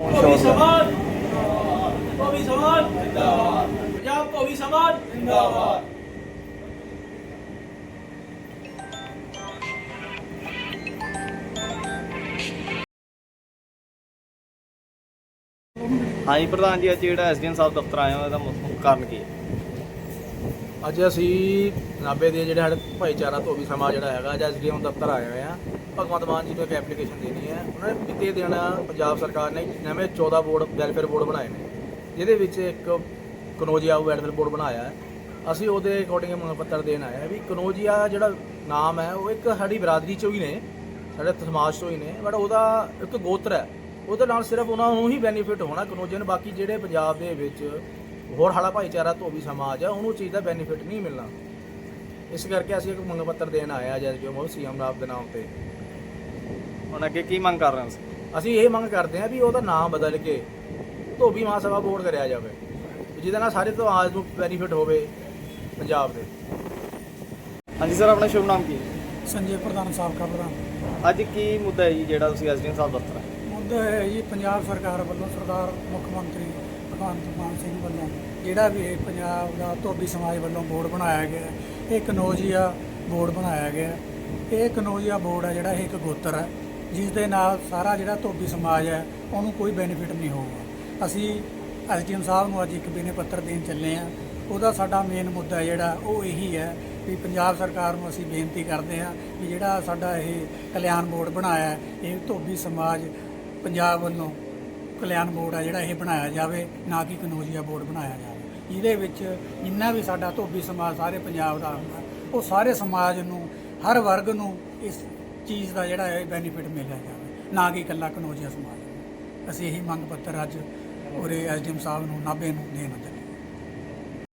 ਭੋਵੀ ਸਮਾਜ ਭੋਵੀ ਸਮਾਜ ਜਿੰਦਾਬਾਦ ਪੰਜਾਬ ਭੋਵੀ ਸਮਾਜ ਜਿੰਦਾਬਾਦ ਹਾਂਜੀ, ਪ੍ਰਧਾਨ ਜੀ, ਅੱਜ ਜਿਹੜਾ ਐਸਡੀਐਮ ਸਾਹਿਬ ਦਫ਼ਤਰ ਆਏ ਹੋ, ਇਹਦਾ ਮੁੱਖ ਕਾਰਨ ਕੀ ਹੈ? ਅੱਜ ਅਸੀਂ ਨਾਬੇ ਦੇ ਜਿਹੜਾ ਸਾਡੇ ਭਾਈਚਾਰਾ ਧੋਬੀ ਸਮਾਜ ਜਿਹੜਾ ਹੈਗਾ, ਅੱਜ ਐਸਡੀਐਮ ਦਫ਼ਤਰ ਆਏ ਹੋਏ ਆ ਭਗਵੰਤ ਮਾਨ ਜੀ ਨੂੰ ਇੱਕ ਐਪਲੀਕੇਸ਼ਨ ਦੇਣੀ ਹੈ। ਉਹਨਾਂ ਨੇ ਬੀਤੇ ਦਿਨ ਪੰਜਾਬ ਸਰਕਾਰ ਨੇ ਨਵੇਂ 14 ਬੋਰਡ ਵੈਲਫੇਅਰ ਬੋਰਡ ਬਣਾਏ ਨੇ, ਜਿਹਦੇ ਵਿੱਚ ਇੱਕ ਕਨੋਜੀਆ ਵੈਲਫੇਅਰ ਬੋਰਡ ਬਣਾਇਆ ਹੈ। ਅਸੀਂ ਉਹਦੇ ਅਕੋਰਡਿੰਗ ਮੰਗ ਪੱਤਰ ਦੇਣ ਆਏ ਆ ਵੀ ਕਨੋਜੀਆ ਜਿਹੜਾ ਨਾਮ ਹੈ, ਉਹ ਇੱਕ ਸਾਡੀ ਬਰਾਦਰੀ ਚੋਂ ਹੀ ਨੇ, ਸਾਡੇ ਸਮਾਜ ਚੋਂ ਹੀ ਨੇ ਬਟ ਉਹਦਾ ਇੱਕ ਗੋਤਰ ਹੈ। ਉਹਦੇ ਨਾਲ ਸਿਰਫ ਉਹਨਾਂ ਨੂੰ ਹੀ ਬੈਨੀਫਿਟ ਹੋਣਾ ਕਨੋਜੀਆ ਨੂੰ, ਬਾਕੀ ਜਿਹੜੇ ਪੰਜਾਬ ਦੇ ਵਿੱਚ ਹੋਰ ਹਾਲਾ ਭਾਈਚਾਰਾ ਧੋਬੀ ਸਮਾਜ ਆ ਉਹਨੂੰ ਚੀਜ਼ ਦਾ ਬੈਨੀਫਿਟ ਨਹੀਂ ਮਿਲਣਾ। ਇਸ ਕਰਕੇ ਅਸੀਂ ਇੱਕ ਮੰਗ ਪੱਤਰ ਦੇਣ ਆਏ ਆ ਜਦ ਜੋ ਮੋਹ ਸੀਐਮ ਰਾਬ ਦੇ ਨਾਮ ਤੇ। ਹੁਣ ਅੱਗੇ ਕੀ ਮੰਗ ਕਰ ਰਹੇ ਹੋ ਅਸੀਂ ਇਹ ਮੰਗ ਕਰਦੇ ਹਾਂ ਵੀ ਉਹਦਾ ਨਾਮ ਬਦਲ ਕੇ ਧੋਬੀ ਮਹਾਸਭਾ ਬੋਰਡ ਕਰਿਆ ਜਾਵੇ ਜਿਹਦੇ ਨਾਲ ਸਾਰੇ ਸਮਾਜ ਨੂੰ ਬੈਨੀਫਿਟ ਹੋਵੇ ਪੰਜਾਬ ਦੇ। ਹਾਂਜੀ ਸਰ ਆਪਣਾ ਸ਼ੁਭ ਨਾਮ ਕੀ ਹੈ? ਸੰਜੇ ਪ੍ਰਧਾਨ ਸਾਬਕਾ ਪ੍ਰਧਾਨ। ਅੱਜ ਕੀ ਮੁੱਦਾ ਹੈ ਜੀ ਜਿਹੜਾ ਤੁਸੀਂ ਐਸਡੀਐਮ ਸਾਹਿਬ ਦਫ਼ਤਰ ਆਏ ਮੁੱਦਾ ਹੈ ਜੀ ਪੰਜਾਬ ਸਰਕਾਰ ਵੱਲੋਂ ਸਰਦਾਰ ਮੁੱਖ ਮੰਤਰੀ ਭਗਵੰਤ ਮਾਨ ਸਿੰਘ ਵੱਲੋਂ ਜਿਹੜਾ ਵੀ ਇਹ ਪੰਜਾਬ ਦਾ ਧੋਬੀ ਸਮਾਜ ਵੱਲੋਂ ਬੋਰਡ ਬਣਾਇਆ ਗਿਆ ਇਹ ਕਨੋਜੀਆ ਬੋਰਡ ਬਣਾਇਆ ਗਿਆ ਇਹ ਕਨੋਜੀਆ ਬੋਰਡ ਹੈ ਜਿਹੜਾ ਇਹ ਇੱਕ ਗੋਤਰ ਹੈ ਜਿਸ ਦੇ ਨਾਲ ਸਾਰਾ ਜਿਹੜਾ ਧੋਬੀ ਸਮਾਜ ਹੈ, ਉਹਨੂੰ ਕੋਈ ਬੈਨੀਫਿਟ ਨਹੀਂ ਹੋਊਗਾ। ਅਸੀਂ ਐਸਡੀਐਮ ਸਾਹਿਬ ਨੂੰ ਅੱਜ ਇੱਕ ਬਿਨੇ ਪੱਤਰ ਦੇਣ ਚੱਲੇ ਆ ਉਹਦਾ ਸਾਡਾ ਮੇਨ ਮੁੱਦਾ ਜਿਹੜਾ, ਉਹ ਇਹੀ ਹੈ ਵੀ ਪੰਜਾਬ ਸਰਕਾਰ ਨੂੰ ਅਸੀਂ ਬੇਨਤੀ ਕਰਦੇ ਹਾਂ ਵੀ ਜਿਹੜਾ ਸਾਡਾ ਇਹ ਕਲਿਆਣ ਬੋਰਡ ਬਣਾਇਆ ਇਹ ਧੋਬੀ ਸਮਾਜ ਪੰਜਾਬ ਵੱਲੋਂ ਕਲਿਆਣ ਬੋਰਡ ਆ ਜਿਹੜਾ ਇਹ ਬਣਾਇਆ ਜਾਵੇ, ਨਾ ਕਿ ਕਨੋਜੀਆ ਬੋਰਡ ਬਣਾਇਆ ਜਾਵੇ। ਜਿਹਦੇ ਵਿੱਚ ਜਿੰਨਾ ਵੀ ਸਾਡਾ ਧੋਬੀ ਸਮਾਜ ਸਾਰੇ ਪੰਜਾਬ ਦਾ ਹੁੰਦਾ ਉਹ ਸਾਰੇ ਸਮਾਜ ਨੂੰ, ਹਰ ਵਰਗ ਨੂੰ ਇਸ ਚੀਜ਼ ਦਾ ਜਿਹੜਾ ਹੈ ਬੈਨੀਫਿਟ ਮਿਲਿਆ ਜਾਵੇ। ਨਾ ਕਿ ਇਕੱਲਾ ਕਨੋਜੀਆ ਸਮਾਜ ਨੂੰ। ਅਸੀਂ ਇਹੀ ਮੰਗ ਪੱਤਰ ਅੱਜ ਉਰੇ ਐਸਡੀਐਮ ਸਾਹਿਬ ਨੂੰ, ਨਾਭੇ ਨੂੰ ਦੇਣ ਦਿੱਤਾ